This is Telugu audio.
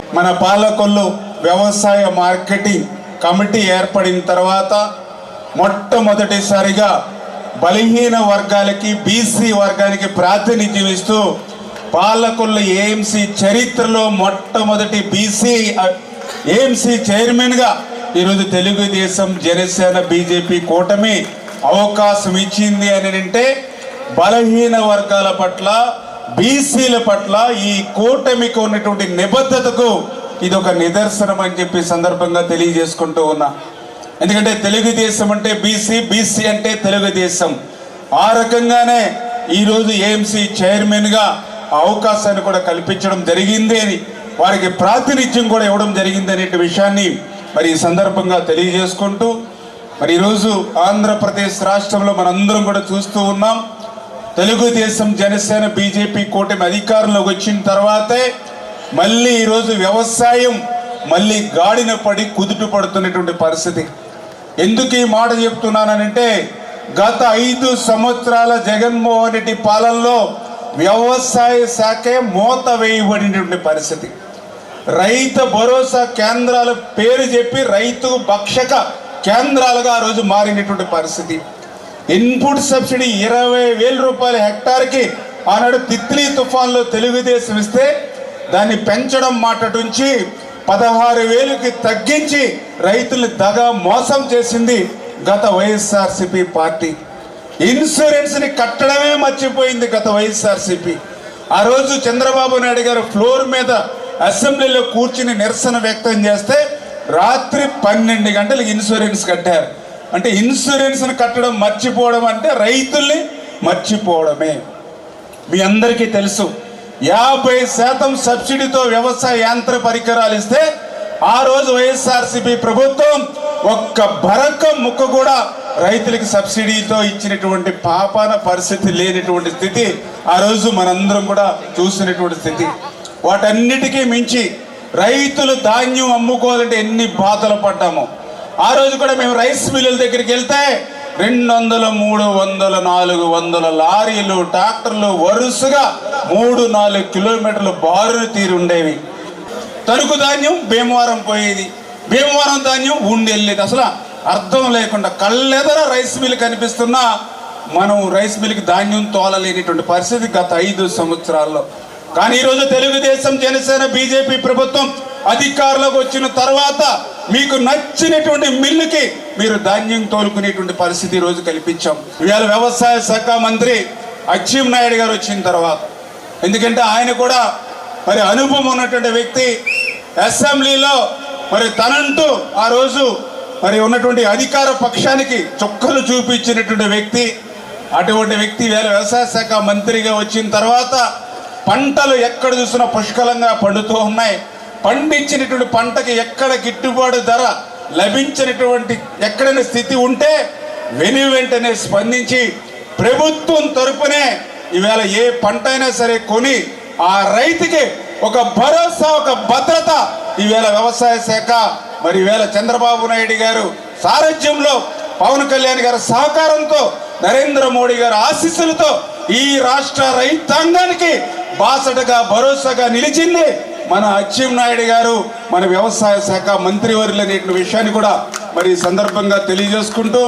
మన పాలకొల్లు వ్యవసాయ మార్కెటింగ్ కమిటీ ఏర్పడిన తర్వాత మొట్టమొదటిసారిగా బలహీన వర్గాలకి బీసీ వర్గానికి ప్రాతినిధ్యం ఇస్తూ పాలకొల్లు ఏఎంసీ చరిత్రలో మొట్టమొదటి బీసీ ఏఎంసీ చైర్మన్గా ఈరోజు తెలుగుదేశం జనసేన బీజేపీ కూటమి అవకాశం ఇచ్చింది అని అంటే బలహీన వర్గాల పట్ల బీసీల పట్ల ఈ కూటమికి ఉన్నటువంటి నిబద్ధతకు ఇది ఒక నిదర్శనం అని చెప్పి సందర్భంగా తెలియజేసుకుంటూ ఉన్నా. ఎందుకంటే తెలుగుదేశం అంటే బీసీ బీసీ అంటే తెలుగుదేశం. ఆ రకంగానే ఈరోజు ఏఎంసీ చైర్మన్గా అవకాశాన్ని కూడా కల్పించడం జరిగింది అని వారికి ప్రాతినిధ్యం కూడా ఇవ్వడం జరిగింది అనే విషయాన్ని మరి ఈ సందర్భంగా తెలియజేసుకుంటూ మరి ఈరోజు ఆంధ్రప్రదేశ్ రాష్ట్రంలో మనందరం కూడా చూస్తూ ఉన్నాం. తెలుగుదేశం జనసేన బీజేపీ కూటమి అధికారంలోకి వచ్చిన తర్వాతే మళ్ళీ ఈరోజు వ్యవసాయం మళ్ళీ గాడిన పడి కుదుట పడుతున్నటువంటి పరిస్థితి. ఎందుకు ఈ మాట చెప్తున్నానంటే గత ఐదు సంవత్సరాల జగన్మోహన్ రెడ్డి పాలనలో వ్యవసాయ శాఖే మూత వేయబడినటువంటి పరిస్థితి. రైతు భరోసా కేంద్రాల పేరు చెప్పి రైతు భక్షక కేంద్రాలుగా ఆ రోజు మారినటువంటి పరిస్థితి. ఇన్పుట్ సబ్సిడీ ఇరవై వేల రూపాయల హెక్టార్కి ఆనాడు తిత్లీ తుఫాన్లో తెలుగుదేశం ఇస్తే దాన్ని పెంచడం మాటటుంచి పదహారు వేలుకి తగ్గించి రైతుల్ని దగా మోసం చేసింది గత వైఎస్ఆర్సిపి పార్టీ. ఇన్సూరెన్స్ని కట్టడమే మర్చిపోయింది గత వైఎస్ఆర్సిపి. ఆ రోజు చంద్రబాబు నాయుడు గారు ఫ్లోర్ మీద అసెంబ్లీలో కూర్చుని నిరసన వ్యక్తం చేస్తే రాత్రి పన్నెండు గంటలకు ఇన్సూరెన్స్ కట్టారు. అంటే ఇన్సూరెన్స్ని కట్టడం మర్చిపోవడం అంటే రైతుల్ని మర్చిపోవడమే. మీ అందరికీ తెలుసు యాభై శాతం సబ్సిడీతో వ్యవసాయ యంత్ర పరికరాలు ఇస్తే ఆ రోజు వైఎస్ఆర్సీపీ ప్రభుత్వం ఒక్క బరక ముక్క కూడా రైతులకి సబ్సిడీతో ఇచ్చినటువంటి పాపాన పరిస్థితి లేనటువంటి స్థితి ఆ రోజు మనందరం కూడా చూసినటువంటి స్థితి. వాటన్నిటికీ మించి రైతులు ధాన్యం అమ్ముకోవాలంటే ఎన్ని బాధలు పడ్డామో. ఆ రోజు కూడా మేము రైస్ మిల్లుల దగ్గరికి వెళ్తే రెండు వందల మూడు వందల నాలుగు వందల లారీలు ట్రాక్టర్లు వరుసగా మూడు నాలుగు కిలోమీటర్లు బారులు తీరి ఉండేవి. తణుకు ధాన్యం భీమవరం పోయేది. భీమవరం ధాన్యం ఉండి వెళ్ళేది. అసలు అర్థం లేకుండా కళ్ళెదర రైస్ మిల్ కనిపిస్తున్నా మనం రైస్ మిల్కి ధాన్యం తోలలేనిటువంటి పరిస్థితి గత ఐదు సంవత్సరాల్లో. కానీ ఈరోజు తెలుగుదేశం జనసేన బీజేపీ ప్రభుత్వం అధికారంలోకి వచ్చిన తర్వాత మీకు నచ్చినటువంటి మిల్లుకి మీరు ధాన్యం తోలుకునేటువంటి పరిస్థితి ఈరోజు కల్పించాం. ఇవాళ వ్యవసాయ శాఖ మంత్రి అచ్చీం నాయుడు గారు వచ్చిన తర్వాత. ఎందుకంటే ఆయన కూడా మరి అనుభవం ఉన్నటువంటి వ్యక్తి. అసెంబ్లీలో మరి తనంటూ ఆ రోజు మరి ఉన్నటువంటి అధికార పక్షానికి చుక్కలు చూపించినటువంటి వ్యక్తి. అటువంటి వ్యక్తి వేళ వ్యవసాయ శాఖ మంత్రిగా వచ్చిన తర్వాత పంటలు ఎక్కడ చూసినా పుష్కలంగా పండుతూ ఉన్నాయి. పండించినటువంటి పంటకి ఎక్కడ గిట్టుబాటు ధర లభించినటువంటి ఎక్కడైనా స్థితి ఉంటే వెను వెంటనే స్పందించి ప్రభుత్వం తరపునే ఈవేళ ఏ పంట అయినా సరే కొని ఆ రైతుకి ఒక భరోసా ఒక భద్రత ఈవేళ వ్యవసాయ శాఖ మరి ఈవేళ చంద్రబాబు నాయుడు గారు సారథ్యంలో పవన్ కళ్యాణ్ గారి సహకారంతో నరేంద్ర మోడీ గారి ఆశీస్సులతో ఈ రాష్ట్ర రైతాంగానికి బాసటగా భరోసాగా నిలిచింది. మన అచ్చెం నాయుడు గారు మన వ్యవసాయ శాఖ మంత్రివర్యులు అనేటువంటి విషయాన్ని కూడా మరి సందర్భంగా తెలియజేసుకుంటూ